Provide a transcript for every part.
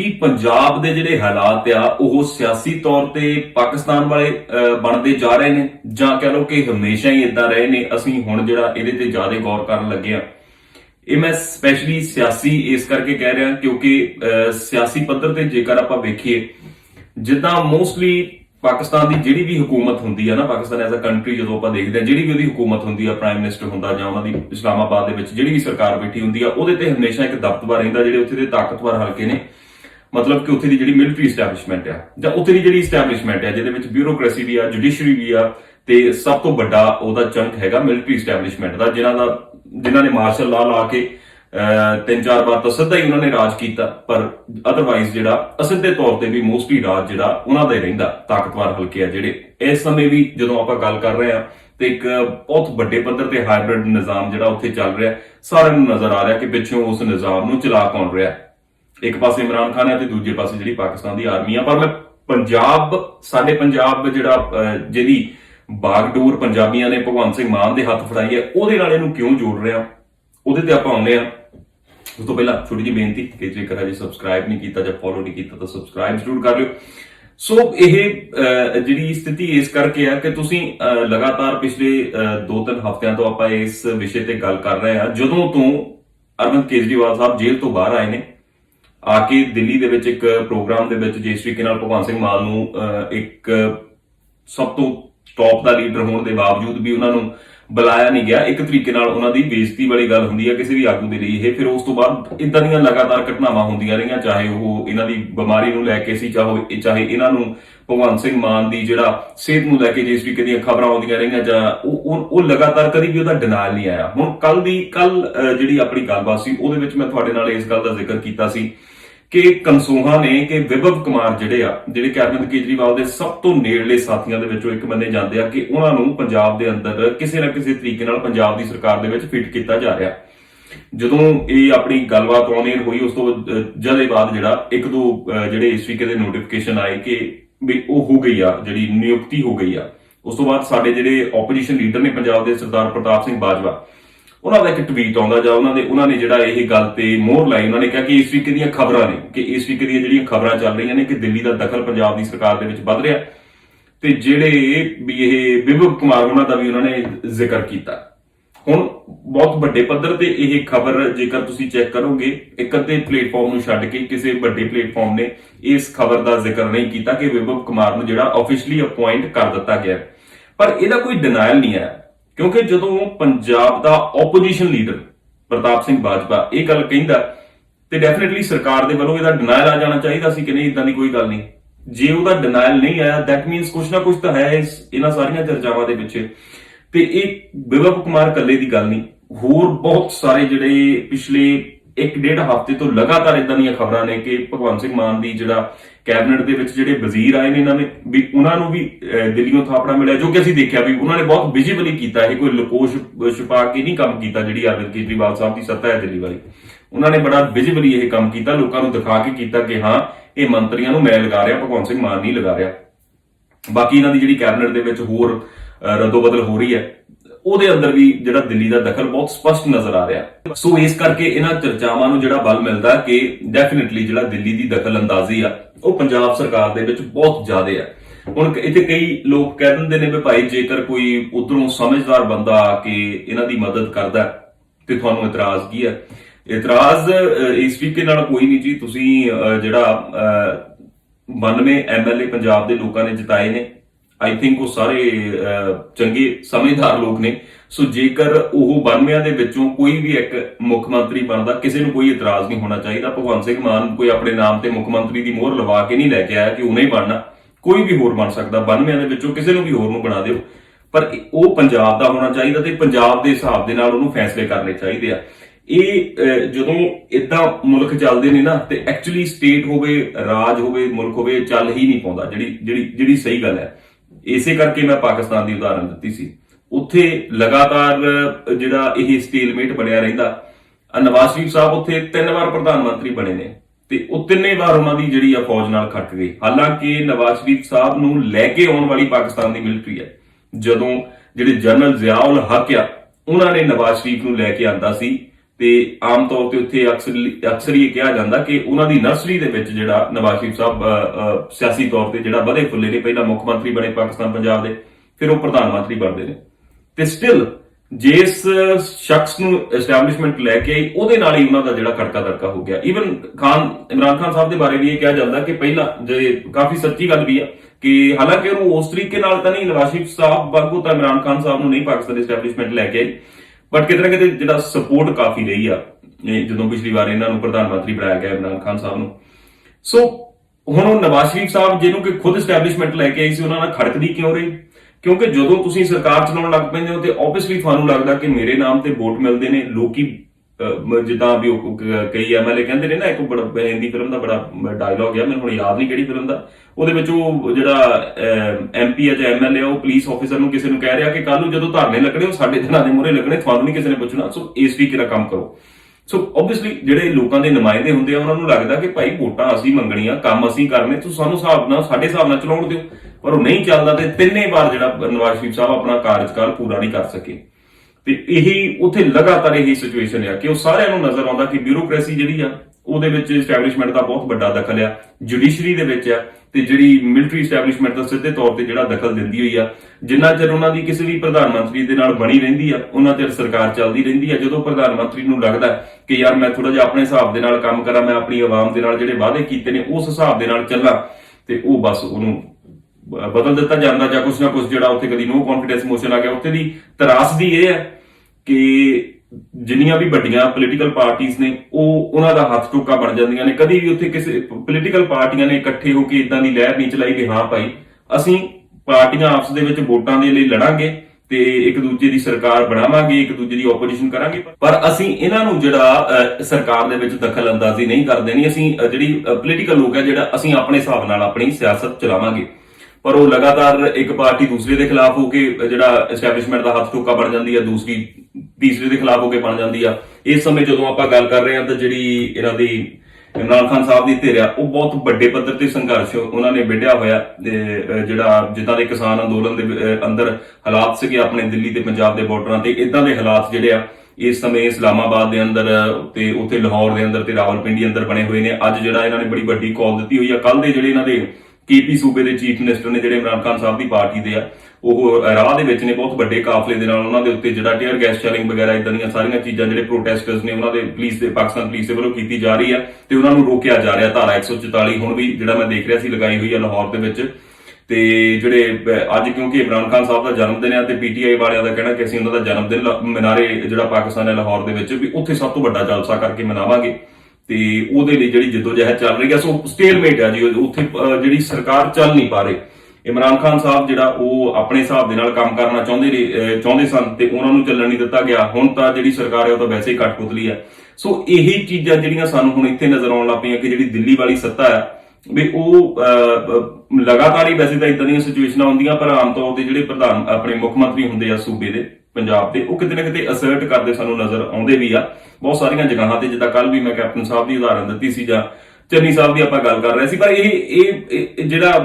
ਕਿ ਪੰਜਾਬ ਦੇ ਜਿਹੜੇ ਹਾਲਾਤ ਆ, ਉਹ ਸਿਆਸੀ ਤੌਰ ਤੇ ਪਾਕਿਸਤਾਨ ਵਾਲੇ ਬਣਦੇ ਜਾ ਰਹੇ ਨੇ, ਜਾਂ ਕਹਿ ਲਓ ਕਿ ਹਮੇਸ਼ਾ ਹੀ ਇਦਾਂ ਰਹੇ ਨੇ, ਅਸੀਂ ਹੁਣ ਜਿਹੜਾ ਇਹਦੇ ਤੇ ਜ਼ਿਆਦਾ ਗੌਰ ਕਰਨ ਲੱਗੇ ਆ ਇਹ ਮੈਂ ਸਪੈਸ਼ਲੀ ਸਿਆਸੀ ਇਸ ਕਰਕੇ ਕਹਿ ਰਿਹਾ, ਕਿਉਂਕਿ ਸਿਆਸੀ ਪੱਧਰ ਤੇ ਜੇਕਰ ਆਪਾਂ ਵੇਖੀਏ, ਜਿੱਦਾਂ ਮੋਸਟਲੀ ਪਾਕਿਸਤਾਨ ਦੀ ਜਿਹੜੀ ਵੀ ਹਕੂਮਤ ਹੁੰਦੀ ਆ ਨਾ, ਪਾਕਿਸਤਾਨ ਐਜ਼ ਅ ਕੰਟਰੀ ਜਦੋਂ ਆਪਾਂ ਦੇਖਦੇ ਆ ਜਿਹੜੀ ਵੀ ਉਹਦੀ ਹਕੂਮਤ ਹੁੰਦੀ ਆ ਪ੍ਰਾਈਮ ਮਿਨਿਸਟਰ ਹੁੰਦਾ ਜਾਂ ਉਹਨਾਂ ਦੀ ਇਸਲਾਮਾਬਾਦ ਦੇ ਵਿੱਚ ਜਿਹੜੀ ਵੀ ਸਰਕਾਰ ਬੈਠੀ ਹੁੰਦੀ ਆ, ਉਹਦੇ ਤੇ ਹਮੇਸ਼ਾ ਇੱਕ ਦਬਦਬਾ ਰਹਿੰਦਾ, ਜਿਹੜੇ ਉੱਥੇ ਦੇ ਤਾਕਤਵਰ ਹਲਕੇ ਨੇ। ਮਤਲਬ ਕਿ ਉੱਥੇ ਦੀ ਜਿਹੜੀ ਮਿਲਟਰੀ ਸਟੈਬਲਿਸ਼ਮੈਂਟ ਆ, ਜਾਂ ਉੱਥੇ ਦੀ ਜਿਹੜੀ ਸਟੈਬਲਿਸ਼ਮੈਂਟ ਆ, ਜਿਹਦੇ ਵਿੱਚ ਬਿਊਰੋਕ੍ਰੇਸੀ ਵੀ ਆ ਜੁਡੀਸ਼ਰੀ ਵੀ ਆ, ਤੇ ਸਭ ਤੋਂ ਵੱਡਾ ਉਹਦਾ ਚੰਕ ਹੈਗਾ ਮਿਲਟਰੀ ਸਟੈਬਲਿਸ਼ਮੈਂਟ ਦਾ, ਜਿਨ੍ਹਾਂ ਦਾ, ਜਿਨ੍ਹਾਂ ਨੇ ਮਾਰਸ਼ਲ ਲਾ ਲਾ ਕੇ ਤਿੰਨ ਚਾਰ ਵਾਰ ਤਾਂ ਸਿੱਧਾ ਹੀ ਉਹਨਾਂ ਨੇ ਰਾਜ ਕੀਤਾ, ਪਰ ਅਦਰਵਾਈਜ਼ ਜਿਹੜਾ ਅਸਿੱਧੇ ਤੌਰ ਤੇ ਵੀ ਮੋਸਟਲੀ ਰਾਜ ਜਿਹੜਾ ਉਹਨਾਂ ਦਾ ਹੀ ਰਹਿੰਦਾ, ਤਾਕਤਵਰ ਹਲਕੇ ਆ ਜਿਹੜੇ। ਇਸ ਸਮੇਂ ਵੀ ਜਦੋਂ ਆਪਾਂ ਗੱਲ ਕਰ ਰਹੇ ਆ ਤੇ ਇੱਕ ਬਹੁਤ ਵੱਡੇ ਪੱਧਰ ਤੇ ਹਾਈਬ੍ਰਿਡ ਨਿਜ਼ਾਮ ਜਿਹੜਾ ਉੱਥੇ ਚੱਲ ਰਿਹਾ, ਸਾਰਿਆਂ ਨੂੰ ਨਜ਼ਰ ਆ ਰਿਹਾ ਕਿ ਪਿੱਛੋਂ ਉਸ ਨਿਜ਼ਾਮ ਨੂੰ ਚਲਾ ਕੌਣ ਰਿਹਾ। ਇੱਕ ਪਾਸੇ ਇਮਰਾਨ ਖਾਨ ਹੈ ਤੇ ਦੂਜੇ ਪਾਸੇ ਜਿਹੜੀ ਪਾਕਿਸਤਾਨ ਦੀ ਆਰਮੀ ਆ। ਪਰ ਮੈਂ ਪੰਜਾਬ ਸਾਡੇ ਪੰਜਾਬ ਜਿਹੜਾ ਅਹ, ਜਿਹਦੀ ਬਾਗਡੋਰ ਪੰਜਾਬੀਆਂ ਨੇ ਭਗਵੰਤ ਸਿੰਘ ਮਾਨ ਦੇ ਹੱਥ ਫੜਾਈ ਹੈ ਉਹਦੇ ਨਾਲ ਇਹਨੂੰ ਕਿਉਂ ਜੋੜ ਰਿਹਾ? ਉਹਦੇ ਤੇ ਆਪਾਂ ਆਉਂਦੇ ਆ ਉਸ ਤੋਂ ਪਹਿਲਾਂ ਛੋਟੀ ਜਿਹੀ ਬੇਨਤੀ ਕਿ ਜੇਕਰ ਹਜੇ ਸਬਸਕ੍ਰਾਈਬ ਨਹੀਂ ਕੀਤਾ ਜਾਂ ਫੋਲੋ ਨਹੀਂ ਕੀਤਾ ਤਾਂ ਸਬਸਕ੍ਰਾਈਬ ਜ਼ਰੂਰ ਕਰ ਲਿਓ। ਸੋ ਇਹ ਜਿਹੜੀ ਸਥਿਤੀ ਇਸ ਕਰਕੇ ਆ ਕਿ ਤੁਸੀਂ ਲਗਾਤਾਰ ਪਿਛਲੇ 2-3 ਹਫ਼ਤਿਆਂ ਤੋਂ ਆਪਾਂ ਇਸ ਵਿਸ਼ੇ ਤੇ ਗੱਲ ਕਰ ਰਹੇ ਆ ਜਦੋਂ ਤੋਂ ਅਰਵਿੰਦ ਕੇਜਰੀਵਾਲ ਸਾਹਿਬ ਜੇਲ੍ਹ ਤੋਂ ਬਾਹਰ ਆਏ ਨੇ ਆ ਕੇ ਦਿੱਲੀ ਦੇ ਵਿੱਚ ਇੱਕ ਪ੍ਰੋਗਰਾਮ ਦੇ ਵਿੱਚ ਜਿਸ ਤਰੀਕੇ ਨਾਲ ਭਗਵੰਤ ਸਿੰਘ ਮਾਨ ਨੂੰ ਅਹ, ਇੱਕ ਸਭ ਤੋਂ ਟੌਪ ਦਾ ਲੀਡਰ ਹੋਣ ਦੇ ਬਾਵਜੂਦ ਵੀ ਉਹਨਾਂ ਨੂੰ ਬੁਲਾਇਆ ਨਹੀਂ ਗਿਆ ਇੱਕ ਤਰੀਕੇ ਨਾਲ ਉਹਨਾਂ ਦੀ ਬੇਇੱਜ਼ਤੀ ਵਾਲੀ ਗੱਲ ਹੁੰਦੀ ਹੈ ਕਿਸੇ ਵੀ ਆਗੂ ਦੇ ਲਈ ਇਹ ਫਿਰ ਉਸ ਤੋਂ ਬਾਅਦ ਇਦਾਂ ਦੀਆਂ ਲਗਾਤਾਰ ਘਟਨਾਵਾਂ ਹੁੰਦੀਆਂ ਰਹੀਆਂ ਚਾਹੇ ਉਹ ਇਹਨਾਂ ਦੀ ਬਿਮਾਰੀ ਨੂੰ ਲੈ ਕੇ ਸੀ ਚਾਹੇ ਚਾਹੇ ਇਹਨਾਂ ਨੂੰ ਭਗਵੰਤ ਸਿੰਘ ਮਾਨ ਦੀ ਜਿਹੜਾ ਸਿਹਤ ਨੂੰ ਲੈ ਕੇ ਜਿਸ ਤਰੀਕੇ ਦੀਆਂ ਖਬਰਾਂ ਆਉਂਦੀਆਂ ਰਹੀਆਂ ਜਾਂ ਉਹ ਉਹ- ਲਗਾਤਾਰ ਕਦੀ ਵੀ ਉਹਦਾ ਡਿਨਾਇਲ ਨਹੀਂ ਆਇਆ। ਹੁਣ ਕੱਲ ਦੀ ਕੱਲ ਜਿਹੜੀ ਆਪਣੀ ਗੱਲਬਾਤ ਸੀ ਉਹਦੇ ਵਿੱਚ ਮੈਂ ਤੁਹਾਡੇ ਨਾਲ ਇਸ ਗੱਲ ਦਾ ਜ਼ਿਕਰ ਕੀਤਾ ਸੀ ਕਿ ਕਨਸੂਹਾ ਨੇ ਕਿ ਵਿਭਵ ਕੁਮਾਰ ਜਿਹੜੇ ਆ ਜਿਹੜੇ ਕਿ ਅਰਵਿੰਦ ਕੇਜਰੀਵਾਲ ਦੇ ਸਭ ਤੋਂ ਨੇੜਲੇ ਸਾਥੀਆਂ ਦੇ ਵਿੱਚੋਂ ਇੱਕ ਮੰਨੇ ਜਾਂਦੇ ਆ ਕਿ ਉਹਨਾਂ ਨੂੰ ਪੰਜਾਬ ਦੇ ਅੰਦਰ ਕਿਸੇ ਨਾ ਕਿਸੇ ਤਰੀਕੇ ਨਾਲ ਪੰਜਾਬ ਦੀ ਸਰਕਾਰ ਦੇ ਵਿੱਚ ਫਿੱਟ ਕੀਤਾ ਜਾ ਰਿਹਾ। ਜਦੋਂ ਇਹ ਆਪਣੀ ਗੱਲਬਾਤ ਆਨ ਹੋਈ ਉਸ ਤੋਂ ਅਹ, ਜਦੇ ਬਾਅਦ ਜਿਹੜਾ ਇੱਕ ਦੋ ਜਿਹੜੇ ਇਸ ਤਰੀਕੇ ਦੇ ਨੋਟੀਫਿਕੇਸ਼ਨ ਆਏ ਕਿ ਵੀ ਉਹ ਹੋ ਗਈ ਆ ਜਿਹੜੀ ਨਿਯੁਕਤੀ ਹੋ ਗਈ ਆ ਉਸ ਤੋਂ ਬਾਅਦ ਸਾਡੇ ਜਿਹੜੇ ਆਪੋਜੀਸ਼ਨ ਲੀਡਰ ਨੇ ਪੰਜਾਬ ਦੇ ਸਰਦਾਰ ਪ੍ਰਤਾਪ ਸਿੰਘ ਬਾਜਵਾ ਉਹਨਾਂ ਦਾ ਇੱਕ ਟਵੀਟ ਆਉਂਦਾ ਜਾਂ ਉਹਨਾਂ ਦੇ ਉਹਨਾਂ ਨੇ ਜਿਹੜਾ ਇਹ ਗੱਲ ਤੇ ਮੋਹਰ ਲਾਈ, ਉਹਨਾਂ ਨੇ ਕਿਹਾ ਕਿ ਇਸ ਤਰੀਕੇ ਦੀਆਂ ਖਬਰਾਂ ਨੇ, ਕਿ ਇਸ ਤਰੀਕੇ ਦੀਆਂ ਜਿਹੜੀਆਂ ਖਬਰਾਂ ਚੱਲ ਰਹੀਆਂ ਨੇ ਕਿ ਦਿੱਲੀ ਦਾ ਦਖਲ ਪੰਜਾਬ ਦੀ ਸਰਕਾਰ ਦੇ ਵਿੱਚ ਵੱਧ ਰਿਹਾ ਤੇ ਜਿਹੜੇ ਵੀ ਇਹ ਵਿਭਵ ਕੁਮਾਰ, ਉਹਨਾਂ ਦਾ ਵੀ ਉਹਨਾਂ ਨੇ ਜ਼ਿਕਰ ਕੀਤਾ। ਹੁਣ ਬਹੁਤ ਵੱਡੇ ਪੱਧਰ ਤੇ ਇਹ ਖਬਰ ਜੇਕਰ ਤੁਸੀਂ ਚੈੱਕ ਕਰੋਗੇ, ਇੱਕ ਅੱਧੇ ਪਲੇਟਫਾਰਮ ਨੂੰ ਛੱਡ ਕੇ ਕਿਸੇ ਵੱਡੇ ਪਲੇਟਫਾਰਮ ਨੇ ਇਸ ਖਬਰ ਦਾ ਜ਼ਿਕਰ ਨਹੀਂ ਕੀਤਾ ਕਿ ਵਿਭਵ ਕੁਮਾਰ ਨੂੰ ਜਿਹੜਾ ਆਫੀਸ਼ੀਅਲੀ ਅਪਾਇੰਟ ਕਰ ਦਿੱਤਾ ਗਿਆ ਪਰ ਇਹਦਾ ਕੋਈ ਡਿਨਾਇਲ ਨਹੀਂ ਹੈ ਕਿਉਂਕਿ ਜਦੋਂ ਪੰਜਾਬ ਦਾ ਆਪੋਜੀਸ਼ਨ ਲੀਡਰ ਪ੍ਰਤਾਪ ਸਿੰਘ ਬਾਜਵਾ ਇਹ ਗੱਲ ਕਹਿੰਦਾ ਤੇ ਡੈਫੀਨਿਟਲੀ ਸਰਕਾਰ ਦੇ ਵੱਲੋਂ ਇਹਦਾ ਡਿਨਾਇਲ ਆ ਜਾਣਾ ਚਾਹੀਦਾ ਸੀ ਕਿ ਨਹੀਂ ਇਦਾਂ ਦੀ ਕੋਈ ਗੱਲ ਨਹੀਂ। ਜੇ ਉਹਦਾ ਡਿਨਾਇਲ ਨਹੀਂ ਆਇਆ ਦੈਟ ਮੀਨਸ ਕੁਛ ਨਾ ਕੁਛ ਤਾਂ ਹੈ ਇਸ ਇਹਨਾਂ ਸਾਰੀਆਂ ਚਰਚਾਵਾਂ ਦੇ ਪਿੱਛੇ ਤੇ ਇਹ ਵਿਭਵ ਕੁਮਾਰ ਕੱਲੇ ਦੀ ਗੱਲ ਨਹੀਂ, ਹੋਰ ਬਹੁਤ ਸਾਰੇ ਜਿਹੜੇ ਪਿਛਲੇ ਇੱਕ ਡੇਢ ਹਫ਼ਤੇ ਤੋਂ ਲਗਾਤਾਰ ਇਦਾਂ ਦੀਆਂ ਖਬਰਾਂ ਨੇ ਕਿ ਭਗਵੰਤ ਸਿੰਘ ਮਾਨ ਦੀ ਜਿਹੜਾ ਕੈਬਨਿਟ ਦੇ ਵਿੱਚ ਜਿਹੜੇ ਵਜ਼ੀਰ ਆਏ ਨੇ ਇਹਨਾਂ ਨੇ ਵੀ ਉਹਨਾਂ ਨੂੰ ਵੀ ਦਿੱਲੀੋਂ ਥਾਪੜਾ ਮਿਲਿਆ ਜੋ ਕਿ ਅਸੀਂ ਦੇਖਿਆ ਵੀ ਉਹਨਾਂ ਨੇ ਬਹੁਤ ਵਿਜੀਬਲੀ ਕੀਤਾ ਇਹ ਕੋਈ ਲੁਕੋਸ਼ ਛੁਪਾ ਕੇ ਨਹੀਂ ਕੰਮ ਕੀਤਾ ਜਿਹੜੀ ਅਰਵਿੰਦ ਕੇਜਰੀਵਾਲ ਸਾਹਿਬ ਦੀ ਸੱਤਾ ਹੈ ਦਿੱਲੀ ਵਾਲੀ। ਉਹਨਾਂ ਨੇ ਬੜਾ ਵਿਜੀਬਲੀ ਇਹ ਕੰਮ ਕੀਤਾ ਲੋਕਾਂ ਨੂੰ ਦਿਖਾ ਕੇ ਕੀਤਾ ਕਿ ਹਾਂ ਇਹ ਮੰਤਰੀਆਂ ਨੂੰ ਮੈਂ ਲਗਾ ਰਿਹਾ ਭਗਵੰਤ ਸਿੰਘ ਮਾਨ ਨਹੀਂ ਲਗਾ ਰਿਹਾ। ਬਾਕੀ ਇਹਨਾਂ ਦੀ ਜਿਹੜੀ ਕੈਬਨਿਟ ਦੇ ਵਿੱਚ ਹੋਰ ਅਹ, ਰੱਦੋ-ਬਦਲ ਹੋ ਰਹੀ ਹੈ ਉਹਦੇ ਅੰਦਰ ਵੀ ਜਿਹੜਾ ਦਿੱਲੀ ਦਾ ਦਖਲ ਬਹੁਤ ਸਪਸ਼ਟ ਨਜ਼ਰ ਆ ਰਿਹਾ। ਸੋ ਇਸ ਕਰਕੇ ਇਹਨਾਂ ਚਰਚਾਵਾਂ ਨੂੰ ਜਿਹੜਾ ਬਲ ਮਿਲਦਾ ਕਿ ਡੈਫੀਨਿਟਲੀ ਜਿਹੜਾ ਦਿੱਲੀ ਦੀ ਦਖਲ ਅੰਦਾਜ਼ੀ ਆ ਉਹ ਪੰਜਾਬ ਸਰਕਾਰ ਦੇ ਵਿੱਚ ਬਹੁਤ ਜ਼ਿਆਦਾ ਆ। ਹੁਣ ਇੱਥੇ ਕਈ ਲੋਕ ਕਹਿ ਦਿੰਦੇ ਨੇ ਵੀ ਭਾਈ ਜੇਕਰ ਕੋਈ ਉਧਰੋਂ ਸਮਝਦਾਰ ਬੰਦਾ ਆ ਕੇ ਇਹਨਾਂ ਦੀ ਮਦਦ ਕਰਦਾ ਤੇ ਤੁਹਾਨੂੰ ਇਤਰਾਜ਼ ਕੀ ਹੈ ਇਤਰਾਜ਼ ਇਸ ਤਰੀਕੇ ਨਾਲ ਕੋਈ ਨਹੀਂ ਜੀ ਤੁਸੀਂ ਅਹ, ਜਿਹੜਾ ਅਹ, 92 ਐਮਐਲਏ ਪੰਜਾਬ ਦੇ ਲੋਕਾਂ ਨੇ ਜਿਤਾਏ ਨੇ। ਆਈ ਥਿੰਕ ਉਹ ਸਾਰੇ ਚੰਗੇ ਸਮਝਦਾਰ ਲੋਕ ਨੇ। ਸੋ ਜੇਕਰ ਉਹ 92 ਦੇ ਵਿੱਚੋਂ ਕੋਈ ਵੀ ਇੱਕ ਮੁੱਖ ਮੰਤਰੀ ਬਣਦਾ, ਕਿਸੇ ਨੂੰ ਕੋਈ ਇਤਰਾਜ਼ ਨਹੀਂ ਹੋਣਾ ਚਾਹੀਦਾ। ਭਗਵੰਤ ਸਿੰਘ ਮਾਨ ਕੋਈ ਆਪਣੇ ਨਾਮ ਤੇ ਮੁੱਖ ਮੰਤਰੀ ਦੀ ਮੋਹਰ ਲਵਾ ਕੇ ਨਹੀਂ ਲੈ ਕੇ ਆਇਆ ਕਿ ਉਹਨੇ ਹੀ ਬਣਨਾ। ਕੋਈ ਵੀ ਹੋਰ ਬਣ ਸਕਦਾ। 92 ਦੇ ਵਿੱਚੋਂ ਕਿਸੇ ਨੂੰ ਵੀ ਹੋਰ ਨੂੰ ਬਣਾ ਦਿਓ। ਪਰ ਉਹ ਪੰਜਾਬ ਦਾ ਹੋਣਾ ਚਾਹੀਦਾ ਤੇ ਪੰਜਾਬ ਦੇ ਹਿਸਾਬ ਦੇ ਨਾਲ ਉਹਨੂੰ ਫੈਸਲੇ ਕਰਨੇ ਚਾਹੀਦੇ ਆ। ਇਹ ਜਦੋਂ ਇਦਾਂ ਮੁਲਕ ਚੱਲਦੇ ਨੇ ਨਾ, ਤੇ ਐਕਚੁਅਲੀ ਸਟੇਟ ਹੋਵੇ, ਰਾਜ ਹੋਵੇ, ਮੁਲਕ ਹੋਵੇ, ਚੱਲ ਹੀ ਨਹੀਂ ਪਾਉਂਦਾ। ਜਿਹੜੀ ਜਿਹੜੀ ਜਿਹੜੀ ਸਹੀ ਗੱਲ ਹੈ। ਇਸੇ ਕਰਕੇ ਮੈਂ ਪਾਕਿਸਤਾਨ ਦੀ ਉਦਾਹਰਨ ਦਿੱਤੀ ਸੀ। ਉੱਥੇ ਲਗਾਤਾਰ ਜਿਹੜਾ ਇਹ ਸਟੇਲਮੇਟ ਬਣਿਆ ਰਹਿੰਦਾ ਨਵਾਜ਼ ਸ਼ਰੀਫ ਸਾਹਿਬ ਉੱਥੇ ਤਿੰਨ ਵਾਰ ਪ੍ਰਧਾਨ ਮੰਤਰੀ ਬਣੇ ਨੇ ਤੇ ਉਹ ਤਿੰਨੇ ਵਾਰ ਉਹਨਾਂ ਦੀ ਜਿਹੜੀ ਆ ਫੌਜ ਨਾਲ ਖੱਟ ਗਈ ਹਾਲਾਂਕਿ ਨਵਾਜ਼ ਸ਼ਰੀਫ ਸਾਹਿਬ ਨੂੰ ਲੈ ਕੇ ਆਉਣ ਵਾਲੀ ਪਾਕਿਸਤਾਨ ਦੀ ਮਿਲਟਰੀ ਹੈ। ਜਦੋਂ ਜਿਹੜੇ ਜਨਰਲ ਜ਼ਿਆਉਲ ਹਕ ਆ, ਉਹਨਾਂ ਨੇ ਨਵਾਜ਼ ਸ਼ਰੀਫ ਨੂੰ ਲੈ ਕੇ ਆਂਦਾ ਸੀ ਤੇ ਆਮ ਤੌਰ ਤੇ ਉੱਥੇ ਅਕਸਰ ਅਕਸਰ ਇਹ ਕਿਹਾ ਜਾਂਦਾ ਕਿ ਉਹਨਾਂ ਦੀ ਨਰਸਰੀ ਦੇ ਵਿੱਚ ਜਿਹੜਾ ਨਵਾਜ਼ ਸ਼ਰੀਫ ਸਾਹਿਬ ਸਿਆਸੀ ਤੌਰ ਤੇ ਜਿਹੜਾ ਵਧੇ ਫੁੱਲੇ ਨੇ, ਪਹਿਲਾਂ ਮੁੱਖ ਮੰਤਰੀ ਬਣੇ ਪਾਕਿਸਤਾਨ, ਪੰਜਾਬ ਦੇ, ਫਿਰ ਉਹ ਪ੍ਰਧਾਨ ਮੰਤਰੀ ਬਣਦੇ ਨੇ। ਤੇ ਸਟਿਲ ਜਿਸ ਸ਼ਖਸ ਨੂੰ ਐਸਟੈਬਲਿਸ਼ਮੈਂਟ ਲੈ ਕੇ ਆਈ, ਉਹਦੇ ਨਾਲ ਹੀ ਉਹਨਾਂ ਦਾ ਜਿਹੜਾ ਖੜਕਾ ਦੜਕਾ ਹੋ ਗਿਆ। ਈਵਨ ਖਾਨ, ਇਮਰਾਨ ਖਾਨ ਸਾਹਿਬ ਦੇ ਬਾਰੇ ਵੀ ਇਹ ਕਿਹਾ ਜਾਂਦਾ ਕਿ ਪਹਿਲਾਂ ਜੇ ਕਾਫੀ ਸੱਚੀ ਗੱਲ ਵੀ ਆ ਕਿ ਹਾਲਾਂਕਿ ਉਹ ਉਸ ਤਰੀਕੇ ਨਾਲ ਤਾਂ ਨਹੀਂ ਨਵਾਜ਼ ਸ਼ਰੀਫ ਸਾਹਿਬ ਵਾਂਗੂ ਤਾਂ ਇਮਰਾਨ ਖਾਨ ਸਾਹਿਬ ਨੂੰ ਨਹੀਂ ਪਾਕਿਸਤਾਨ ਐਸਟੈਬਲਿਸ਼ਮੈਂਟ ਲੈ ਕੇ ਆਈ। ਬਟ ਕਿਤੇ ਨਾ ਕਿਤੇ ਜਿਹੜਾ ਸਪੋਰਟ ਕਾਫੀ ਰਹੀ ਆ ਜਦੋਂ ਪਿਛਲੀ ਵਾਰ ਇਹਨਾਂ ਨੂੰ ਪ੍ਰਧਾਨ ਮੰਤਰੀ ਬਣਾਇਆ ਗਿਆ ਇਮਰਾਨ ਖਾਨ ਸਾਹਿਬ ਨੂੰ। ਸੋ ਹੁਣ ਉਹ ਨਵਾਜ਼ ਸ਼ਰੀਫ ਸਾਹਿਬ ਜਿਹਨੂੰ ਕਿ ਖੁਦ ਐਸਟੈਬਲਿਸ਼ਮੈਂਟ ਲੈ ਕੇ ਆਈ ਸੀ, ਉਹਨਾਂ ਨਾਲ ਖੜਕਦੀ ਕਿਉਂ ਰਹੀ? ਕਿਉਂਕਿ ਜਦੋਂ ਤੁਸੀਂ ਸਰਕਾਰ ਚਲਾਉਣ ਲੱਗ ਪੈਂਦੇ ਹੋ ਤੇ ਆਬਵੀਅਸਲੀ ਤੁਹਾਨੂੰ ਲੱਗਦਾ ਕਿ ਮੇਰੇ ਨਾਮ ਤੇ ਵੋਟ ਮਿਲਦੇ ਨੇ, ਲੋਕੀ ਜਿੱਦਾਂ ਵੀ ਉਹ ਕ- ਕਈ ਐਮਐਲਏ ਕਹਿੰਦੇ ਨੇ ਨਾ, ਇੱਕ ਬੜਾ ਹਿੰਦੀ ਫਿਲਮ ਦਾ ਬੜਾ ਡਾਇਲੌਗ ਹੈ ਮੈਨੂੰ ਹੁਣ ਯਾਦ ਨਹੀਂ ਕਿਹੜੀ ਫਿਲਮ ਦਾ। ਉਹਦੇ ਵਿੱਚ ਉਹ ਜਿਹੜਾ ਐਮਪੀ ਹੈ ਜਾਂ ਐਮਐਲਏ ਉਹ ਪੁਲਿਸ ਆਫੀਸਰ ਨੂੰ ਕਿਸੇ ਨੂੰ ਕਹਿ ਰਿਹਾ ਕਿ ਕੱਲ ਨੂੰ ਜਦੋਂ ਧਰਨੇ ਲੱਗਣੇ, ਉਹ ਸਾਡੇ ਦਿਨਾਂ ਦੇ ਮੂਹਰੇ ਲੱਗਣੇ, ਤੁਹਾਨੂੰ ਨਹੀਂ ਕਿਸੇ ਨੇ ਪੁੱਛਣਾ। ਸੋ ਇਸ ਤਰੀਕੇ ਦਾ ਕੰਮ ਕਰੋ। ਸੋ ਆਬਵੀਅਸਲੀ ਜਿਹੜੇ ਲੋਕਾਂ ਦੇ ਨੁਮਾਇੰਦੇ ਹੁੰਦੇ ਆ, ਉਹਨਾਂ ਨੂੰ ਲੱਗਦਾ ਕਿ ਭਾਈ ਵੋਟਾਂ ਅਸੀਂ ਮੰਗਣੀਆਂ, ਕੰਮ ਅਸੀਂ ਕਰਨੇ, ਤੁਸੀਂ ਸਾਨੂੰ ਹਿਸਾਬ ਨਾਲ, ਸਾਡੇ ਹਿਸਾਬ ਨਾਲ ਚਲਾਉਣ ਦਿਓ। ਪਰ ਉਹ ਨਹੀਂ ਚੱਲਦਾ ਤੇ ਤਿੰਨੇ ਵਾਰ ਜਿਹੜਾ ਨਵਾਜ਼ ਸ਼ਰੀਫ ਸਾਹਿਬ ਆਪਣਾ ਕਾਰਜਕਾਲ ਪੂਰਾ ਨਹੀਂ ਕਰ ਸਕੇ। ਤੇ ਇਹੀ ਉੱਥੇ ਲਗਾਤਾਰ ਇਹੀ ਸਿਚੁਏਸ਼ਨ ਆ ਕਿ ਉਹ ਸਾਰਿਆਂ ਨੂੰ ਨਜ਼ਰ ਆਉਂਦਾ ਕਿ ਬਿਊਰੋਕ੍ਰੇਸੀ ਜਿਹੜੀ ਆ, ਉਹਦੇ ਵਿੱਚ ਐਸਟੈਬਲਿਸ਼ਮੈਂਟ ਦਾ ਬਹੁਤ ਵੱਡਾ ਦਖਲ ਆ ਜੁਡੀਸ਼ਰੀ ਦੇ ਵਿੱਚ ਆ, ਤੇ ਜਿਹੜੀ ਮਿਲਟਰੀ ਐਸਟੈਬਲਿਸ਼ਮੈਂਟ ਦਾ ਸਿੱਧੇ ਤੌਰ ਤੇ ਜਿਹੜਾ ਦਖਲ ਦਿੰਦੀ ਹੋਈ ਆ, ਜਿੰਨਾ ਚਿਰ ਉਹਨਾਂ ਦੀ ਕਿਸੇ ਵੀ ਪ੍ਰਧਾਨ ਮੰਤਰੀ ਦੇ ਨਾਲ ਬਣੀ ਰਹਿੰਦੀ ਆ, ਉਹਨਾਂ ਚਿਰ ਸਰਕਾਰ ਚੱਲਦੀ ਰਹਿੰਦੀ ਆ। ਜਦੋਂ ਪ੍ਰਧਾਨ ਮੰਤਰੀ ਨੂੰ ਲੱਗਦਾ ਕਿ ਯਾਰ ਮੈਂ ਥੋੜਾ ਜਿਹਾ ਆਪਣੇ ਹਿਸਾਬ ਦੇ ਨਾਲ ਕੰਮ ਕਰਾਂ, ਮੈਂ ਆਪਣੀ ਆਵਾਮ ਦੇ ਨਾਲ ਜਿਹੜੇ ਵਾਅਦੇ ਕੀਤੇ ਨੇ, ਉਸ ਹਿਸਾਬ ਦੇ ਨਾਲ ਚੱਲਾਂ, ਤੇ ਉਹ ਬਸ ਉਹਨੂੰ ਬਦਲ ਦਿੱਤਾ ਜਾਂਦਾ ਜਾਂ ਕੁਛ ਨਾ ਕੁਛ ਜਿਹੜਾ ਉੱਥੇ ਕਦੀ ਨੋ ਕੌਨਫੀਡੈਂਸ ਮੋਸ਼ਨ ਆ ਗਿਆ, ਉੱਥੇ ਦੀ ਤਰਾਸਦੀ ਇਹ ਹੈ ਕਿ ਜਿੰਨੀਆਂ ਵੀ ਵੱਡੀਆਂ ਪੋਲੀਟੀਕਲ ਪਾਰਟੀਆਂ ਨੇ, ਉਹ ਉਹਨਾਂ ਦਾ ਹੱਥ ਟੋਕਾ ਬਣ ਜਾਂਦੀਆਂ ਨੇ। ਕਦੀ ਵੀ ਉੱਥੇ ਕਿਸੇ ਪੋਲੀਟੀਕਲ ਪਾਰਟੀਆਂ ਨੇ ਇਕੱਠੇ ਹੋ ਕੇ ਇਦਾਂ ਦੀ ਲਹਿਰ ਨਹੀਂ ਚਲਾਈ ਕਿ ਹਾਂ ਭਾਈ, ਅਸੀਂ ਪਾਰਟੀਆਂ ਆਪਸ ਦੇ ਵਿੱਚ ਵੋਟਾਂ ਦੇ ਲਈ ਲੜਾਂਗੇ ਤੇ ਇੱਕ ਦੂਜੇ ਦੀ ਸਰਕਾਰ ਬਣਾਵਾਂਗੇ, ਇੱਕ ਦੂਜੇ ਦੀ ਆਪੋਜੀਸ਼ਨ ਕਰਾਂਗੇ। ਪਰ ਅਸੀਂ ਇਹਨਾਂ ਨੂੰ ਜਿਹੜਾ ਸਰਕਾਰ ਦੇ ਵਿੱਚ ਦਖਲ ਅੰਦਾਜ਼ੀ ਨਹੀਂ ਕਰ ਦੇਣੀ ਅਸੀਂ ਜਿਹੜੀ ਪੋਲੀਟੀਕਲ ਲੋਕ ਹੈ ਜਿਹੜਾ, ਅਸੀਂ ਆਪਣੇ ਹਿਸਾਬ ਨਾਲ ਆਪਣੀ ਸਿਆਸਤ ਚਲਾਵਾਂਗੇ। ਪਰ ਉਹ ਲਗਾਤਾਰ ਇੱਕ ਪਾਰਟੀ ਦੂਸਰੇ ਦੇ ਖਿਲਾਫ ਹੋ ਕੇ, ਜਿਹੜਾ ਐਸਟੈਬਲਿਸ਼ਮੈਂਟ ਦਾ ਹੱਥ ਟੋਕਾ ਬਣ ਜਾਂਦੀ ਹੈ ਦੂਸਰੀ, ਤੀਸਰੇ ਦੇ ਖਿਲਾਫ ਹੋ ਕੇ ਬਣ ਜਾਂਦੀ ਆ। ਇਸ ਸਮੇਂ ਜਦੋਂ ਆਪਾਂ ਗੱਲ ਕਰ ਰਹੇ ਹਾਂ, ਤਾਂ ਜਿਹੜੀ ਇਹਨਾਂ ਦੀ ਇਮਰਾਨ ਖਾਨ ਸਾਹਿਬ ਦੀ ਧਿਰ ਆ, ਉਹ ਬਹੁਤ ਵੱਡੇ ਪੱਧਰ ਤੇ ਸੰਘਰਸ਼ ਉਹਨਾਂ ਨੇ ਵਿੱਢਿਆ ਹੋਇਆ ਜਿਹੜਾ ਜਿੱਦਾਂ ਦੇ ਕਿਸਾਨ ਅੰਦੋਲਨ ਦੇ ਅੰਦਰ ਹਾਲਾਤ ਸੀਗੇ ਆਪਣੇ ਦਿੱਲੀ ਤੇ ਪੰਜਾਬ ਦੇ ਬਾਰਡਰਾਂ ਤੇ ਇਦਾਂ ਦੇ ਹਾਲਾਤ ਜਿਹੜੇ ਆ, ਇਸ ਸਮੇਂ ਇਸਲਾਮਾਬਾਦ ਦੇ ਅੰਦਰ ਤੇ ਉੱਥੇ ਲਾਹੌਰ ਦੇ ਅੰਦਰ ਤੇ ਰਾਵਲਪਿੰਡੀ ਅੰਦਰ ਬਣੇ ਹੋਏ ਨੇ। ਅੱਜ ਜਿਹੜਾ ਇਹਨਾਂ ਨੇ ਬੜੀ ਵੱਡੀ ਕਾਲ ਦਿੱਤੀ ਹੋਈ ਆ ਕੱਲ ਦੇ ਜਿਹੜੇ ਇਹਨਾਂ ਦੇ ਕੀਪੀ ਸੂਬੇ ਦੇ ਚੀਫ ਮਿਨਿਸਟਰ ਨੇ ਜਿਹੜੇ ਇਮਰਾਨ ਖਾਨ ਸਾਹਿਬ ਦੀ ਪਾਰਟੀ ਦੇ ਆ, ਉਹ ਰਾਹ ਦੇ ਵਿੱਚ ਨੇ, ਬਹੁਤ ਵੱਡੇ ਕਾਫਲੇ ਦੇ ਨਾਲ ਉਹਨਾਂ ਦੇ ਉੱਤੇ ਜਿਹੜਾ ਟੀਅਰ ਗੈਸ ਸ਼ੈਲਿੰਗ ਵਗੈਰਾ ਇਦਾਂ ਦੀਆਂ ਸਾਰੀਆਂ ਚੀਜ਼ਾਂ ਜਿਹੜੇ ਪ੍ਰੋਟੈਸਟਰਸ ਨੇ ਉਹਨਾਂ ਦੇ ਪੁਲਿਸ ਦੇ, ਪਾਕਿਸਤਾਨ ਪੁਲਿਸ ਦੇ ਵੱਲੋਂ ਕੀਤੀ ਜਾ ਰਹੀ ਆ ਤੇ ਉਹਨਾਂ ਨੂੰ ਰੋਕਿਆ ਜਾ ਰਿਹਾ ਧਾਰਾ 144 ਹੁਣ ਵੀ ਜਿਹੜਾ ਮੈਂ ਦੇਖ ਰਿਹਾ ਸੀ ਲਗਾਈ ਹੋਈ ਆ ਲਾਹੌਰ ਦੇ ਵਿੱਚ। ਤੇ ਜਿਹੜੇ ਅੱਜ ਕਿਉਂਕਿ ਇਮਰਾਨ ਖਾਨ ਸਾਹਿਬ ਦਾ ਜਨਮ ਦਿਨ ਹੈ ਤੇ ਪੀਟੀਆਈ ਵਾਲਿਆਂ ਦਾ ਕਹਿਣਾ ਕਿ ਅਸੀਂ ਉਹਨਾਂ ਦਾ ਜਨਮ ਦਿਨ ਮਨਾਰੇ ਜਿਹੜਾ ਪਾਕਿਸਤਾਨ ਹੈ ਲਾਹੌਰ ਦੇ ਵਿੱਚ ਵੀ ਉੱਥੇ ਸਭ ਤੋਂ ਵੱਡਾ ਜਲਸਾ ਕਰਕੇ ਮਨਾਵਾਂਗੇ। ਤੇ ਉਹਦੇ ਲਈ ਜਿਹੜੀ ਜਿੱਦੋਜਹਿਦ ਚੱਲ ਰਹੀ ਹੈ ਸੋ ਸਟੇਲਮੇਟ ਹੈ ਜੀ, ਉੱਥੇ ਜਿਹੜੀ ਸਰਕਾਰ ਚੱਲ ਨਹੀਂ ਪਾ ਰਹੀ। ਇਮਰਾਨ ਖਾਨ ਸਾਹਿਬ ਜਿਹੜਾ ਉਹ ਆਪਣੇ ਹਿਸਾਬ ਦੇ ਨਾਲ ਕੰਮ ਕਰਨਾ ਚਾਹੁੰਦੇ ਨੇ ਚਾਹੁੰਦੇ ਸਨ ਤੇ ਉਹਨਾਂ ਨੂੰ ਚੱਲਣ ਨਹੀਂ ਦਿੱਤਾ ਗਿਆ। ਹੁਣ ਤਾਂ ਜਿਹੜੀ ਸਰਕਾਰ ਹੈ ਉਹ ਤਾਂ ਵੈਸੇ ਹੀ ਕਟਪੁਤਲੀ ਹੈ ਸੋ ਇਹੀ ਚੀਜ਼ਾਂ ਜਿਹੜੀਆਂ ਸਾਨੂੰ ਹੁਣ ਇੱਥੇ ਨਜ਼ਰ ਆਉਣ ਲੱਗ ਪਈਆਂ ਕਿ ਜਿਹੜੀ ਦਿੱਲੀ ਵਾਲੀ ਸੱਤਾ ਹੈ ਵੀ ਉਹ ਲਗਾਤਾਰ ਹੀ ਵੈਸੇ ਤਾਂ ਇਦਾਂ ਦੀਆਂ ਸਿਚੁਏਸ਼ਨਾਂ ਹੁੰਦੀਆਂ, ਪਰ ਆਮ ਤੌਰ ਤੇ ਜਿਹੜੇ ਪ੍ਰਧਾਨ, ਆਪਣੇ ਮੁੱਖ ਮੰਤਰੀ ਹੁੰਦੇ ਆ ਸੂਬੇ ਦੇ ਪੰਜਾਬ ਤੇ ਉਹ ਕਿਤੇ ਨਾ ਕਿਤੇ ਅਸਰਟ ਕਰਦੇ ਸਾਨੂੰ ਨਜ਼ਰ ਆਉਂਦੇ ਵੀ ਆ। ਬਹੁਤ ਸਾਰੀਆਂ ਜਗ੍ਹਾਵਾਂ ਤੇ ਜਿੱਦਾਂ ਕੱਲ ਵੀ ਮੈਂ ਕੈਪਟਨ ਸਾਹਿਬ ਦੀ ਉਦਾਹਰਨ ਦਿੱਤੀ ਸੀ ਜਾਂ ਚੰਨੀ ਸਾਹਿਬ ਦੀ ਆਪਾਂ ਗੱਲ ਕਰ ਰਹੇ ਸੀ। ਪਰ ਇਹ ਇਹ ਜਿਹੜਾ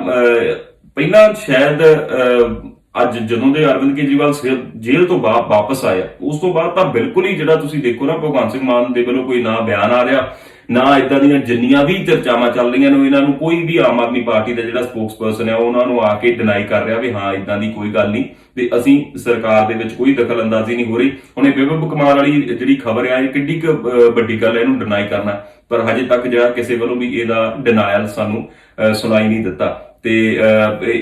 ਪਹਿਲਾਂ ਸ਼ਾਇਦ ਅੱਜ ਜਦੋਂ ਦੇ ਅਰਵਿੰਦ ਕੇਜਰੀਵਾਲ ਜੇਲ੍ਹ ਤੋਂ ਬਾਅਦ ਵਾਪਸ ਆਇਆ ਉਸ ਤੋਂ ਬਾਅਦ ਤਾਂ ਬਿਲਕੁਲ ਹੀ ਜਿਹੜਾ ਤੁਸੀਂ ਦੇਖੋ ਨਾ, ਭਗਵੰਤ ਸਿੰਘ ਮਾਨ ਦੇ ਵੱਲੋਂ ਕੋਈ ਨਾ ਬਿਆਨ ਆ ਰਿਹਾ, ਨਾ ਇਦਾਂ ਦੀਆਂ ਜਿੰਨੀਆਂ ਵੀ ਚਰਚਾਵਾਂ ਚੱਲ ਰਹੀਆਂ ਨੇ, ਇਹਨਾਂ ਨੂੰ ਕੋਈ ਵੀ ਆਮ ਆਦਮੀ ਪਾਰਟੀ ਦਾ ਜਿਹੜਾ ਸਪੋਕਸਪਰਸਨ ਹੈ ਉਹਨਾਂ ਨੂੰ ਆ ਕੇ ਡਿਨਾਈ ਕਰ ਰਿਹਾ ਵੀ ਹਾਂ ਇਦਾਂ ਦੀ ਕੋਈ ਗੱਲ ਨਹੀਂ। ਤੇ ਅਸੀਂ ਸਰਕਾਰ ਦੇ ਵਿੱਚ ਕੋਈ ਦਖਲ ਅੰਦਾਜ਼ੀ ਨਹੀਂ ਹੋ ਰਹੀ। ਹੁਣ ਇਹ ਬੇਬਬ ਕਮਾਲ ਵਾਲੀ ਜਿਹੜੀ ਖਬਰ ਆ ਇਹ ਕਿੱਡੀ ਕੁ ਵੱਡੀ ਗੱਲ ਹੈ ਇਹਨੂੰ ਡਿਨਾਈ ਕਰਨਾ। ਪਰ ਹਜੇ ਤੱਕ ਜਿਹੜਾ ਕਿਸੇ ਵੱਲੋਂ ਵੀ ਇਹਦਾ ਡਿਨਾਇਲ ਸਾਨੂੰ ਅਹ, ਸੁਣਾਈ ਨਹੀਂ ਦਿੱਤਾ। ਤੇ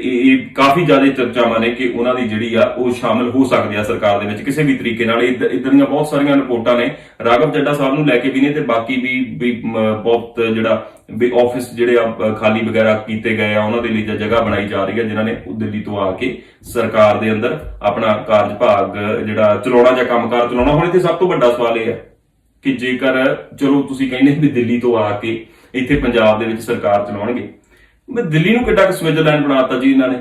ਇਹ ਕਾਫੀ ਜ਼ਿਆਦਾ ਚਰਚਾਵਾਂ ਨੇ ਕਿ ਉਹਨਾਂ ਦੀ ਜਿਹੜੀ ਆ, ਉਹ ਸ਼ਾਮਿਲ ਹੋ ਸਕਦੇ ਆ ਸਰਕਾਰ ਦੇ ਵਿੱਚ ਕਿਸੇ ਵੀ ਤਰੀਕੇ ਨਾਲ। ਇਦਾਂ ਦੀਆਂ ਬਹੁਤ ਸਾਰੀਆਂ ਰਿਪੋਰਟਾਂ ਨੇ। ਰਾਘਵ ਚੱਡਾ ਸਾਹਿਬ ਨੂੰ ਲੈ ਕੇ ਵੀ ਨੇ ਤੇ ਬਾਕੀ ਵੀ ਬਹੁਤ ਜਿਹੜਾ ਵੀ ਆਫਿਸ ਜਿਹੜੇ ਆ ਖਾਲੀ ਵਗੈਰਾ ਕੀਤੇ ਗਏ ਆ, ਉਹਨਾਂ ਦੇ ਲਈ ਜ- ਜਗ੍ਹਾ ਬਣਾਈ ਜਾ ਰਹੀ ਹੈ ਜਿਨ੍ਹਾਂ ਨੇ ਦਿੱਲੀ ਤੋਂ ਆ ਕੇ ਸਰਕਾਰ ਦੇ ਅੰਦਰ ਆਪਣਾ ਕਾਰਜਭਾਗ ਜਿਹੜਾ ਚਲਾਉਣਾ ਜਾਂ ਕੰਮਕਾਰ ਚਲਾਉਣਾ, ਹੁਣ ਇੱਥੇ ਸਭ ਤੋਂ ਵੱਡਾ ਸਵਾਲ ਇਹ ਹੈ ਕਿ ਜੇਕਰ, ਚਲੋ ਤੁਸੀਂ ਕਹਿੰਦੇ ਵੀ ਦਿੱਲੀ ਤੋਂ ਆ ਕੇ ਇੱਥੇ ਪੰਜਾਬ ਦੇ ਵਿੱਚ ਸਰਕਾਰ ਚਲਾਉਣਗੇ ਮੈਂ ਦਿੱਲੀ ਨੂੰ ਕਿੱਡਾ ਕੁ ਸਵਿਟਜ਼ਰਲੈਂਡ ਬਣਾਤਾ ਜੀ ਇਹਨਾਂ ਨੇ।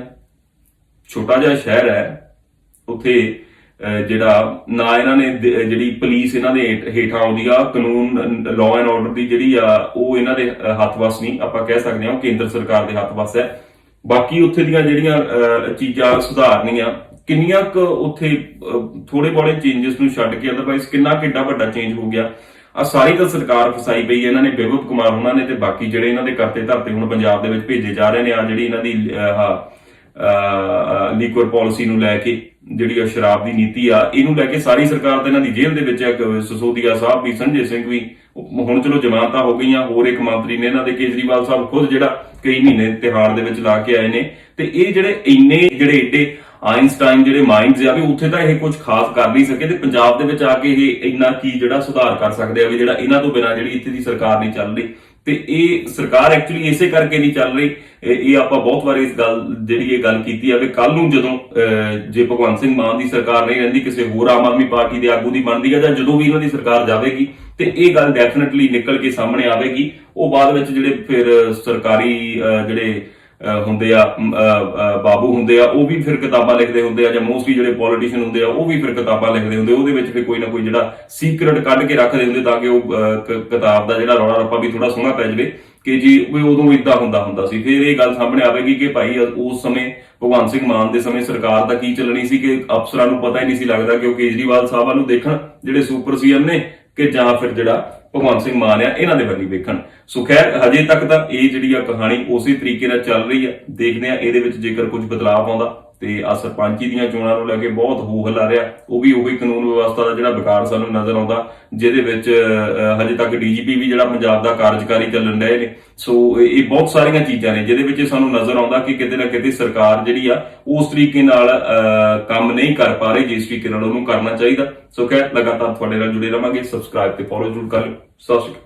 ਛੋਟਾ ਜਿਹਾ ਸ਼ਹਿਰ ਹੈ। ਉੱਥੇ ਜਿਹੜਾ ਨਾ ਇਹਨਾਂ ਨੇ ਜਿਹੜੀ ਪੁਲਿਸ ਇਹਨਾਂ ਦੇ ਹੇਠਾਂ ਆਉਂਦੀ ਆ, ਕਾਨੂੰਨ ਲਾਅ ਐਂਡ ਆਰਡਰ ਦੀ ਜਿਹੜੀ ਆ, ਉਹ ਇਹਨਾਂ ਦੇ ਹੱਥ ਵੱਸ ਨਹੀਂ ਆਪਾਂ ਕਹਿ ਸਕਦੇ ਹਾਂ, ਉਹ ਕੇਂਦਰ ਸਰਕਾਰ ਦੇ ਹੱਥ ਵੱਸ ਹੈ। ਬਾਕੀ ਉੱਥੇ ਦੀਆਂ ਜਿਹੜੀਆਂ ਚੀਜ਼ਾਂ ਸੁਧਾਰਨੀਆਂ ਕਿੰਨੀਆਂ ਕੁ ਉੱਥੇ ਥੋੜੇ ਬੜੇ ਚੇਂਜਸ ਨੂੰ ਛੱਡ ਕੇ ਅਦਰਵਾਈਜ਼ ਕਿੰਨਾ ਕਿੱਡਾ ਵੱਡਾ ਚੇਂਜ ਹੋ ਗਿਆ। ਆ ਸਾਰੀ ਤਾਂ ਸਰਕਾਰ ਫਸਾਈ ਪਈ ਹੈ। ਇਹਨਾਂ ਨੇ ਬੇਗੁੱਤ ਕੁਮਾਰ ਉਹਨਾਂ ਨੇ ਤੇ ਬਾਕੀ ਜਿਹੜੇ ਇਹਨਾਂ ਦੇ ਕਰਤੇ ਧਰਤੇ ਹੁਣ ਪੰਜਾਬ ਦੇ ਵਿੱਚ ਭੇਜੇ ਜਾ ਰਹੇ ਨੇ। ਆ ਜਿਹੜੀ ਇਹਨਾਂ ਦੀ ਆਹ ਲੀਕਵਰ ਪਾਲਿਸੀ ਨੂੰ ਲੈ ਕੇ ਜਿਹੜੀ ਆ ਸ਼ਰਾਬ ਦੀ ਨੀਤੀ ਆ, ਇਹਨੂੰ ਲੈ ਕੇ ਸਾਰੀ ਸਰਕਾਰ ਤੇ ਇਹਨਾਂ ਦੀ ਜੇਲ੍ਹ ਦੇ ਵਿੱਚ ਇੱਕ ਸਸੋਦੀਆ ਸਾਹਿਬ ਵੀ, ਸੰਜੇ ਸਿੰਘ ਵੀ ਹੁਣ ਚਲੋ ਜ਼ਮਾਨਤਾਂ ਹੋ ਗਈਆਂ। ਹੋਰ ਇੱਕ ਮੰਤਰੀ ਨੇ ਇਹਨਾਂ ਦੇ, ਕੇਜਰੀਵਾਲ ਸਾਹਿਬ ਖੁਦ ਜਿਹੜਾ ਕਈ ਮਹੀਨੇ ਤਿਹਾੜ ਦੇ ਵਿੱਚ ਲਾ ਕੇ ਆਏ ਨੇ। ਤੇ ਇਹ ਜਿਹੜੇ ਇੰਨੇ ਜਿਹੜੇ ਏਡੇ ਆਇਨਸਟਾਈਨ ਜਿਹੜੇ ਮਾਈਂਡਸ ਆ ਵੀ ਉੱਥੇ ਤਾਂ ਇਹ ਕੁਝ ਖਾਸ ਕਰ ਨਹੀਂ ਸਕੇ ਤੇ ਪੰਜਾਬ ਦੇ ਵਿੱਚ ਆ ਕੇ ਇਹ ਇੰਨਾ ਕੀ ਜਿਹੜਾ ਸੁਧਾਰ ਕਰ ਸਕਦੇ ਆ ਵੀ ਜਿਹੜਾ ਇਹਨਾਂ ਤੋਂ ਬਿਨਾਂ ਜਿਹੜੀ ਇੱਥੇ ਦੀ ਸਰਕਾਰ ਨਹੀਂ ਚੱਲ ਰਹੀ। ਤੇ ਇਹ ਸਰਕਾਰ ਐਕਚੁਅਲੀ ਇਸੇ ਕਰਕੇ ਨਹੀਂ ਚੱਲ ਰਹੀ। ਇਹ ਆਪਾਂ ਬਹੁਤ ਵਾਰ ਇਸ ਗੱਲ ਜਿਹੜੀ ਇਹ ਗੱਲ ਕੀਤੀ ਆ ਵੀ ਕੱਲ ਨੂੰ ਜਦੋਂ ਅਹ, ਜੇ ਭਗਵੰਤ ਸਿੰਘ ਮਾਨ ਦੀ ਸਰਕਾਰ ਨਹੀਂ ਰਹਿੰਦੀ ਕਿਸੇ ਹੋਰ ਆਮ ਆਦਮੀ ਪਾਰਟੀ ਦੇ ਆਗੂ ਦੀ ਬਣਦੀ ਆ ਜਾਂ ਜਦੋਂ ਵੀ ਇਹਨਾਂ ਦੀ ਸਰਕਾਰ ਜਾਵੇਗੀ ਤੇ ਇਹ ਗੱਲ ਡੈਫੀਨਿਟਲੀ ਨਿਕਲ ਕੇ ਸਾਹਮਣੇ ਆਵੇਗੀ। ਉਹ ਬਾਅਦ ਵਿੱਚ ਜਿਹੜੇ ਫਿਰ ਸਰਕਾਰੀ ਜਿਹੜੇ ਹੁੰਦੇ ਆ ਬਾਬੂ ਹੁੰਦੇ ਆ, ਉਹ ਵੀ ਫਿਰ ਕਿਤਾਬਾਂ ਲਿਖਦੇ ਹੁੰਦੇ ਆ, ਜਾਂ ਮੋਸਟਲੀ ਜਿਹੜੇ ਪੋਲੀਟੀਸ਼ੀਅਨ ਹੁੰਦੇ ਆ, ਉਹ ਵੀ ਫਿਰ ਕਿਤਾਬਾਂ ਲਿਖਦੇ ਹੁੰਦੇ ਉਹਦੇ ਵਿੱਚ ਫਿਰ ਕੋਈ ਨਾ ਕੋਈ ਜਿਹੜਾ ਸੀਕ੍ਰੇਟ ਕੱਢ ਕੇ ਰੱਖਦੇ ਹੁੰਦੇ ਤਾਂ ਕਿ ਉਹ ਕਿਤਾਬ ਦਾ ਜਿਹੜਾ ਰੌਲਾ ਰੱਪਾ ਵੀ ਥੋੜਾ ਸੋਹਣਾ ਪੈ ਜਾਵੇ, ਕਿ ਜੀ ਵੀ ਉਦੋਂ ਇਦਾਂ ਹੁੰਦਾ ਹੁੰਦਾ ਸੀ। ਫਿਰ ਇਹ ਗੱਲ ਸਾਹਮਣੇ ਆਵੇਗੀ ਕਿ ਭਾਈ ਉਸ ਸਮੇਂ ਭਗਵੰਤ ਸਿੰਘ ਮਾਨ ਦੇ ਸਮੇਂ ਸਰਕਾਰ ਦਾ ਕੀ ਚੱਲਣੀ ਸੀ ਕਿ ਅਫਸਰਾਂ ਨੂੰ ਪਤਾ ਹੀ ਨਹੀਂ ਸੀ ਲੱਗਦਾ ਕਿ ਉਹ ਕੇਜਰੀਵਾਲ ਸਾਹਿਬ ਵੱਲ ਨੂੰ ਦੇਖਣ, ਜਿਹੜੇ ਸੁਪਰ ਸੀਐਮ ਨੇ ਕਿ ਜਾਂ ਫਿਰ ਜਿਹੜਾ ਭਗਵੰਤ ਸਿੰਘ ਮਾਨ ਆ, ਇਹਨਾਂ ਦੇ ਵੱਲੀ ਵੇਖਣ। ਸੋ ਖੈਰ ਹਜੇ ਤੱਕ ਤਾਂ ਇਹ ਜਿਹੜੀ ਆ ਕਹਾਣੀ ਉਸੇ ਤਰੀਕੇ ਨਾਲ ਚੱਲ ਰਹੀ ਆ। ਦੇਖਦੇ ਆ ਇਹਦੇ ਵਿੱਚ ਜੇਕਰ ਕੁਝ ਬਦਲਾਅ ਆਉਂਦਾ ਤੇ ਆ ਸਰਪੰਚੀ ਦੀਆਂ ਚੋਣਾਂ ਨੂੰ ਲੈ ਕੇ ਬਹੁਤ ਹੋ ਹਲਾ ਰਿਹਾ। ਉਹ ਵੀ ਉਹੀ ਕਾਨੂੰਨ ਵਿਵਸਥਾ ਦਾ ਜਿਹੜਾ ਵਿਕਾਰ ਸਾਨੂੰ ਨਜ਼ਰ ਆਉਂਦਾ ਜਿਹਦੇ ਵਿੱਚ ਹਜੇ ਤੱਕ ਡੀਜੀਪੀ ਵੀ ਜਿਹੜਾ ਪੰਜਾਬ ਦਾ ਕਾਰਜਕਾਰੀ ਚੱਲਣ ਰਹੇ ਨੇ। ਸੋ ਇਹ ਬਹੁਤ ਸਾਰੀਆਂ ਚੀਜ਼ਾਂ ਨੇ ਜਿਹਦੇ ਵਿੱਚ ਸਾਨੂੰ ਨਜ਼ਰ ਆਉਂਦਾ ਕਿ ਕਿਤੇ ਨਾ ਕਿਤੇ ਸਰਕਾਰ ਜਿਹੜੀ ਆ ਉਸ ਤਰੀਕੇ ਨਾਲ ਅਹ, ਕੰਮ ਨਹੀਂ ਕਰ ਪਾ ਰਹੀ ਜਿਸ ਤਰੀਕੇ ਨਾਲ ਉਹਨੂੰ ਕਰਨਾ ਚਾਹੀਦਾ। ਸੋ ਖੈਰ ਲਗਾਤਾਰ ਤੁਹਾਡੇ ਨਾਲ ਜੁੜੇ ਰਵਾਂਗੇ। ਸਬਸਕ੍ਰਾਈਬ ਤੇ ਫੋਲੋ ਜ਼ਰੂਰ ਕਰ ਲਿਓ। ਸਤਿ ਸ਼੍ਰੀ ਅਕਾਲ।